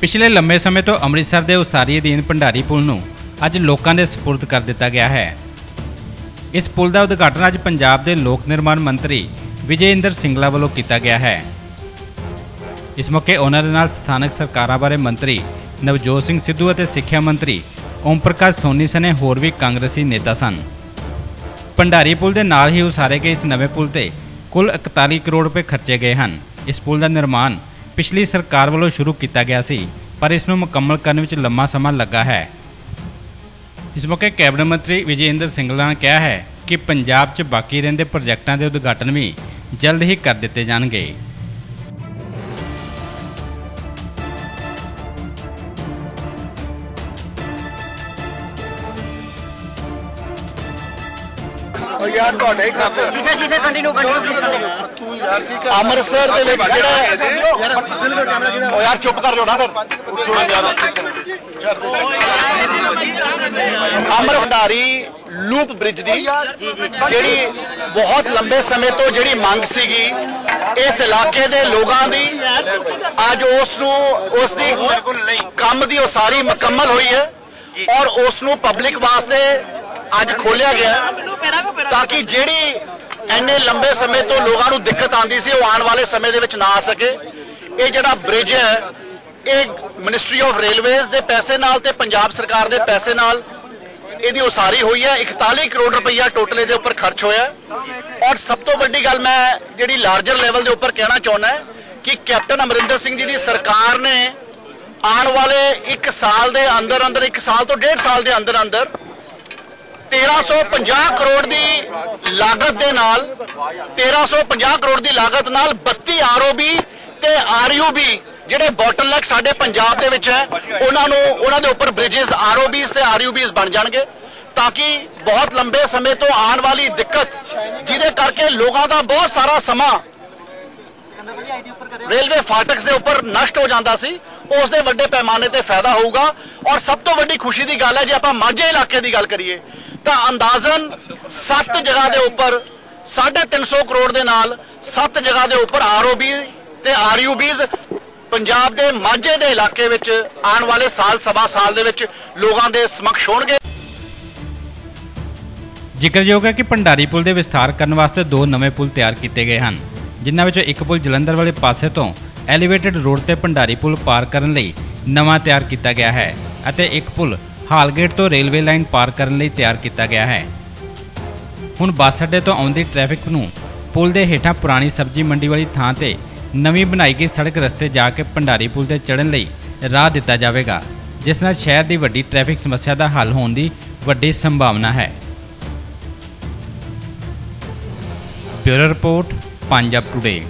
ਪਿਛਲੇ ਲੰਮੇ ਸਮੇਂ ਤੋਂ ਅੰਮ੍ਰਿਤਸਰ ਦੇ ਉਸਾਰੀ ਅਧੀਨ ਭੰਡਾਰੀ ਪੁਲ ਨੂੰ ਅੱਜ ਲੋਕਾਂ ਦੇ ਸਪੁਰਦ ਕਰ ਦਿੱਤਾ ਗਿਆ ਹੈ। ਇਸ ਪੁਲ ਦਾ ਉਦਘਾਟਨ ਅੱਜ ਪੰਜਾਬ ਦੇ ਲੋਕ ਨਿਰਮਾਣ ਮੰਤਰੀ ਵਿਜੇ ਇੰਦਰ ਸਿੰਗਲਾ ਵੱਲੋਂ ਕੀਤਾ ਗਿਆ ਹੈ। ਇਸ ਮੌਕੇ ਉਹਨਾਂ ਦੇ ਨਾਲ ਸਥਾਨਕ ਸਰਕਾਰਾਂ ਬਾਰੇ ਮੰਤਰੀ ਨਵਜੋਤ ਸਿੰਘ ਸਿੱਧੂ ਅਤੇ ਸਿੱਖਿਆ ਮੰਤਰੀ ਓਮ ਪ੍ਰਕਾਸ਼ ਸੋਨੀ ਸਣੇ ਹੋਰ ਵੀ ਕਾਂਗਰਸੀ ਨੇਤਾ ਸਨ। ਭੰਡਾਰੀ ਪੁਲ ਦੇ ਨਾਲ ਹੀ ਉਸਾਰੇ ਗਏ ਇਸ ਨਵੇਂ ਪੁਲ ਤੇ ਕੁੱਲ 41 ਕਰੋੜ ਰੁਪਏ ਖਰਚੇ ਗਏ ਹਨ। ਇਸ ਪੁਲ ਦਾ ਨਿਰਮਾਣ ਪਿਛਲੀ ਸਰਕਾਰ ਵੱਲੋਂ ਸ਼ੁਰੂ ਕੀਤਾ ਗਿਆ ਸੀ, ਪਰ ਇਸ ਨੂੰ ਮੁਕੰਮਲ ਕਰਨ ਵਿੱਚ ਲੰਮਾ ਸਮਾਂ ਲੱਗਾ ਹੈ। ਇਸ ਮੌਕੇ ਕੈਬਨਿਟ ਮੰਤਰੀ ਵਿਜੇ ਇੰਦਰ ਸਿੰਗਲਾ ਨੇ ਕਿਹਾ ਹੈ ਕਿ ਪੰਜਾਬ 'ਚ ਬਾਕੀ ਰਹਿੰਦੇ ਪ੍ਰੋਜੈਕਟਾਂ ਦੇ ਉਦਘਾਟਨ ਵੀ ਜਲਦ ਹੀ ਕਰ ਦਿੱਤੇ ਜਾਣਗੇ। ਉਹ ਯਾਰ ਤੁਹਾਡੇ ਹੀ ਕੰਮ ਹੈ। ਕਿਸੇ ਕਿਸੇ ਕੰਟੀਨਿਊ ਕੰਟੀਨਿਊ ਤੂੰ ਯਾਰ ਕੀ ਕਰ ਅੰਮ੍ਰਿਤਸਰ ਦੇ ਵਿੱਚ ਜਿਹੜਾ ਉਹ ਯਾਰ ਚੁੱਪ ਕਰ ਜਾਓ ਨਾ ਫਿਰ। ਅੰਮ੍ਰਿਤਸਰੀ ਲੂਪ ਬ੍ਰਿਜ ਦੀ ਜਿਹੜੀ ਬਹੁਤ ਲੰਬੇ ਸਮੇਂ ਤੋਂ ਜਿਹੜੀ ਮੰਗ ਸੀਗੀ ਇਸ ਇਲਾਕੇ ਦੇ ਲੋਕਾਂ ਦੀ ਅੱਜ ਉਸ ਨੂੰ ਉਸ ਦੀ ਕੰਮ ਦੀ ਉਸਾਰੀ ਮੁਕੰਮਲ ਹੋਈ ਹੈ ਔਰ ਉਸ ਨੂੰ ਪਬਲਿਕ ਵਾਸਤੇ ਅੱਜ ਖੋਲਿਆ ਗਿਆ ਤਾਂ ਕਿ ਜਿਹੜੀ ਇੰਨੇ ਲੰਬੇ ਸਮੇਂ ਤੋਂ ਲੋਕਾਂ ਨੂੰ ਦਿੱਕਤ ਆਉਂਦੀ ਸੀ ਉਹ ਆਉਣ ਵਾਲੇ ਸਮੇਂ ਦੇ ਵਿੱਚ ਨਾ ਆ ਸਕੇ ਇਹ ਜਿਹੜਾ ਬ੍ਰਿਜ ਹੈ ਇਹ ਮਿਨਿਸਟਰੀ ਆਫ ਰੇਲਵੇਜ਼ ਦੇ ਪੈਸੇ ਨਾਲ ਤੇ ਪੰਜਾਬ ਸਰਕਾਰ ਦੇ ਪੈਸੇ ਨਾਲ ਇਹਦੀ ਉਸਾਰੀ ਹੋਈ ਹੈ 41 ਕਰੋੜ ਰੁਪਈਆ ਟੋਟਲ ਇਹਦੇ ਉੱਪਰ ਖਰਚ ਹੋਇਆ। ਔਰ ਸਭ ਤੋਂ ਵੱਡੀ ਗੱਲ ਮੈਂ ਜਿਹੜੀ ਲਾਰਜਰ ਲੈਵਲ ਦੇ ਉੱਪਰ ਕਹਿਣਾ ਚਾਹੁੰਦਾ ਹੈ ਕਿ ਕੈਪਟਨ ਅਮਰਿੰਦਰ ਸਿੰਘ ਜੀ ਦੀ ਸਰਕਾਰ ਨੇ ਆਉਣ ਵਾਲੇ 1 ਸਾਲ ਦੇ ਅੰਦਰ ਅੰਦਰ 1 ਸਾਲ ਤੋਂ 1.5 ਸਾਲ ਦੇ ਅੰਦਰ ਅੰਦਰ 1350 ਕਰੋੜ ਦੀ ਲਾਗਤ ਦੇ ਨਾਲ 1350 ਕਰੋੜ ਦੀ ਲਾਗਤ ਨਾਲ 32 ਆਰਓਬੀ ਤੇ ਆਰਯੂਬੀ ਜਿਹੜੇ ਬੋਟਲਨੈਕ ਸਾਡੇ ਪੰਜਾਬ ਦੇ ਵਿੱਚ ਹੈ, ਉਹਨਾਂ ਨੂੰ, ਉਹਨਾਂ ਦੇ ਉੱਪਰ ਬ੍ਰਿਜਸ ਆਰਓਬੀਸ ਤੇ ਆਰਯੂਬੀਸ ਬਣ ਜਾਣਗੇ ਤਾਂ ਕਿ ਬਹੁਤ ਲੰਬੇ ਸਮੇਂ ਤੋਂ ਆਉਣ ਵਾਲੀ ਦਿੱਕਤ, ਜਿਹਦੇ ਕਰਕੇ ਲੋਕਾਂ ਦਾ ਬਹੁਤ ਸਾਰਾ ਸਮਾਂ ਰੇਲਵੇ ਫਾਟਕਸ ਦੇ ਉੱਪਰ ਨਸ਼ਟ ਹੋ ਜਾਂਦਾ ਸੀ। ਉਸ ਦੇ ਵੱਡੇ ਪੈਮਾਨੇ ਤੇ ਫਾਇਦਾ ਹੋਊਗਾ। ਔਰ ਸਭ ਤੋਂ ਵੱਡੀ ਖੁਸ਼ੀ ਦੀ ਗੱਲ ਹੈ ਜੇ ਆਪਾਂ ਮਾਝੇ ਇਲਾਕੇ ਦੀ ਗੱਲ ਕਰੀਏ ਤਾਂ ਅੰਦਾਜ਼ਨ 7 ਜਗ੍ਹਾ ਦੇ ਉੱਪਰ 350 ਕਰੋੜ ਦੇ ਨਾਲ 7 ਜਗ੍ਹਾ ਦੇ ਉੱਪਰ ਆਰਓਬੀ ਤੇ ਆਰਯੂਬੀਜ਼ ਪੰਜਾਬ ਦੇ ਮਾਝੇ ਦੇ ਇਲਾਕੇ ਵਿੱਚ ਆਉਣ ਵਾਲੇ ਸਾਲ ਸਵਾ ਸਾਲ ਦੇ ਵਿੱਚ ਲੋਕਾਂ ਦੇ ਸਮਕਸ਼ ਹੋਣਗੇ। ਜ਼ਿਕਰਯੋਗ ਹੈ ਕਿ ਭੰਡਾਰੀ ਪੁਲ ਦੇ ਵਿਸਥਾਰ ਕਰਨ ਵਾਸਤੇ ਦੋ ਨਵੇਂ ਪੁਲ ਤਿਆਰ ਕੀਤੇ ਗਏ ਹਨ। ਜਿਨ੍ਹਾਂ ਵਿੱਚੋਂ ਇੱਕ ਪੁਲ ਜਲੰਧਰ ਵਾਲੇ ਪਾਸੇ ਤੋਂ ਐਲੀਵੇਟਡ ਰੋਡ ਤੇ ਭੰਡਾਰੀ ਪੁਲ ਪਾਰ ਕਰਨ ਲਈ ਨਵਾਂ ਤਿਆਰ ਕੀਤਾ ਗਿਆ ਹੈ ਅਤੇ ਇੱਕ ਪੁਲ ਹਾਲਗੇਟ ਤੋਂ ਰੇਲਵੇ ਲਾਈਨ ਪਾਰ ਕਰਨ ਲਈ ਤਿਆਰ ਕੀਤਾ ਗਿਆ ਹੈ। ਹੁਣ ਬੱਸ ਅੱਡੇ ਤੋਂ ਆਉਂਦੀ ਟ੍ਰੈਫਿਕ ਨੂੰ ਪੁਲ ਦੇ ਹੇਠਾਂ ਪੁਰਾਣੀ ਸਬਜ਼ੀ ਮੰਡੀ ਵਾਲੀ ਥਾਂ ਤੇ ਨਵੀਂ ਬਣਾਈ ਗਈ ਸੜਕ ਰਸਤੇ ਜਾ ਕੇ ਭੰਡਾਰੀ ਪੁਲ ਤੇ ਚੜ੍ਹਨ ਲਈ ਰਾਹ ਦਿੱਤਾ ਜਾਵੇਗਾ, ਜਿਸ ਨਾਲ ਸ਼ਹਿਰ ਦੀ ਵੱਡੀ ਟ੍ਰੈਫਿਕ ਸਮੱਸਿਆ ਦਾ ਹੱਲ ਹੋਣ ਦੀ ਵੱਡੀ ਸੰਭਾਵਨਾ ਹੈ। Bureau report. ਪੰਜਾਬ ਟੁਡੇ